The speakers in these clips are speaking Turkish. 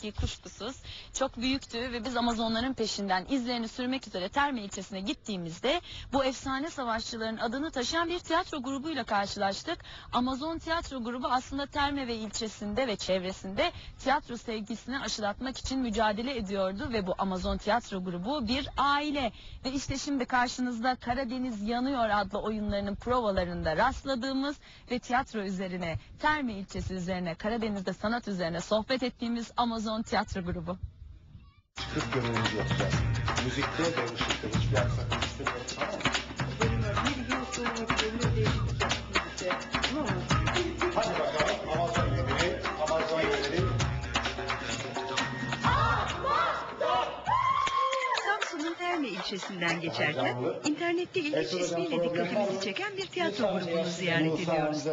ki kuşkusuz çok büyüktü ve biz Amazonların peşinden izlerini sürmek üzere Terme ilçesine gittiğimizde bu efsane savaşçıların adını taşıyan bir tiyatro grubuyla karşılaştık. Amazon Tiyatro Grubu aslında Terme ve ilçesinde ve çevresinde tiyatro sevgisini aşılatmak için mücadele ediyordu ve bu Amazon Tiyatro Grubu bir aile ve işte şimdi karşınızda Karadeniz Yanıyor adlı oyunlarının provalarında rastladığımız ve tiyatro üzerine Terme ilçesi üzerine Karadeniz'de sanat üzerine sohbet ettiğimiz Amazon Tiyatro Grubu. 40 bölümümüz yapacağız. Müzikte de ışıkta hiçbir aksaklık istemiyoruz tamam mı? İlçesinden geçerken internette ilginç ismiyle dikkatimizi çeken bir tiyatro grubunu ziyaret ediyoruz.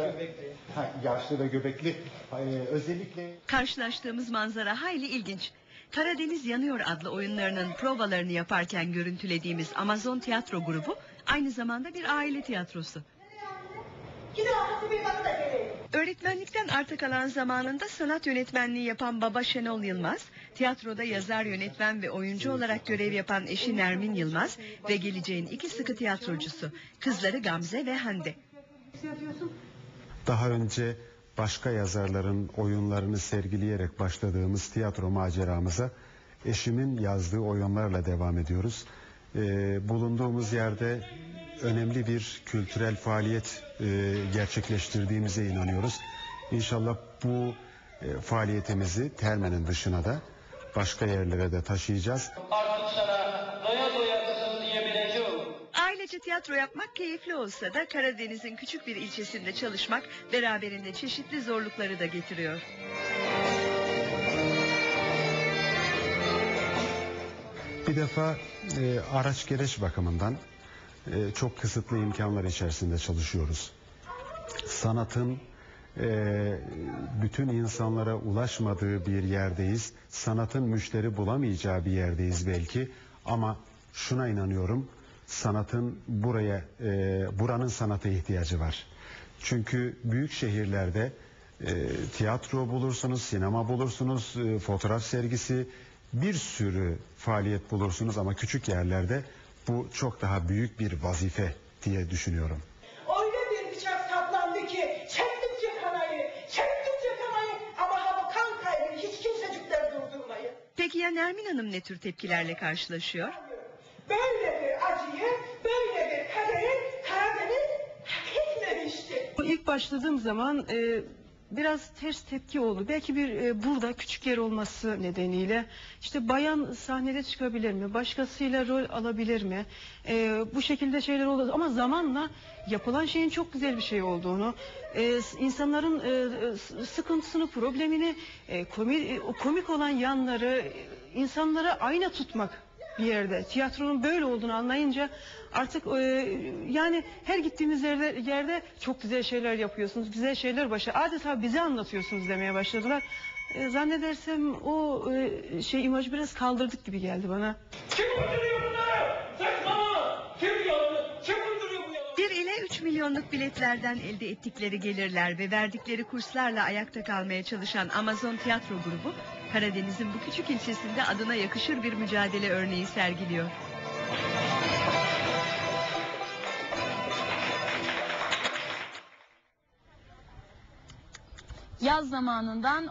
Ha, yaşlı ve göbekli. Ee, özellikle Karşılaştığımız manzara hayli ilginç. Karadeniz Yanıyor adlı oyunlarının provalarını yaparken görüntülediğimiz Amazon Tiyatro Grubu aynı zamanda bir aile tiyatrosu. Öğretmenlikten arta kalan zamanında sanat yönetmenliği yapan baba Şenol Yılmaz, tiyatroda yazar, yönetmen ve oyuncu olarak görev yapan eşi Nermin Yılmaz ve geleceğin iki sıkı tiyatrocusu, kızları Gamze ve Hande. Daha önce başka yazarların oyunlarını sergileyerek başladığımız tiyatro maceramıza eşimin yazdığı oyunlarla devam ediyoruz. Ee, bulunduğumuz yerde önemli bir kültürel faaliyet e, gerçekleştirdiğimize inanıyoruz. İnşallah bu e, faaliyetimizi Terme'nin dışına da başka yerlere de taşıyacağız. Ailece tiyatro yapmak keyifli olsa da Karadeniz'in küçük bir ilçesinde çalışmak beraberinde çeşitli zorlukları da getiriyor. Bir defa e, araç gereç bakımından e, çok kısıtlı imkanlar içerisinde çalışıyoruz. Sanatın e, bütün insanlara ulaşmadığı bir yerdeyiz. Sanatın müşteri bulamayacağı bir yerdeyiz belki. Ama şuna inanıyorum. Sanatın buraya, e, buranın sanata ihtiyacı var. Çünkü büyük şehirlerde e, tiyatro bulursunuz, sinema bulursunuz, e, fotoğraf sergisi, bir sürü faaliyet bulursunuz ama küçük yerlerde bu çok daha büyük bir vazife diye düşünüyorum. Öyle bir bıçak saplandı ki çektikçe kanayı, çektikçe kanayı ama ha bu kan kaybını hiç kimsecikler durdurmayın. Peki ya Nermin Hanım ne tür tepkilerle karşılaşıyor? Böyle bir acıyı, böyle bir kaderi Karadeniz hak etmemişti. İlk başladığım zaman e, biraz ters tepki oldu. Belki bir e, burada küçük yer olması nedeniyle işte bayan sahnede çıkabilir mi? Başkasıyla rol alabilir mi? E, bu şekilde şeyler oldu. Ama zamanla yapılan şeyin çok güzel bir şey olduğunu, e, insanların e, sıkıntısını, problemini, e, komik, e, komik olan yanları e, insanlara ayna tutmak bir yerde. Tiyatronun böyle olduğunu anlayınca artık e, yani her gittiğimiz yerde, yerde çok güzel şeyler yapıyorsunuz. Güzel şeyler başa adeta bize anlatıyorsunuz demeye başladılar. E, zannedersem o e, şey imajı biraz kaldırdık gibi geldi bana. Kim uyduruyor bunları? Saçmalama. Kim yalanı? Kim uyduruyor bu yalanı? 1 ile 3 milyonluk biletlerden elde ettikleri gelirler ve verdikleri kurslarla ayakta kalmaya çalışan Amazon Tiyatro Grubu, Karadeniz'in bu küçük ilçesinde adına yakışır bir mücadele örneği sergiliyor. Yaz zamanından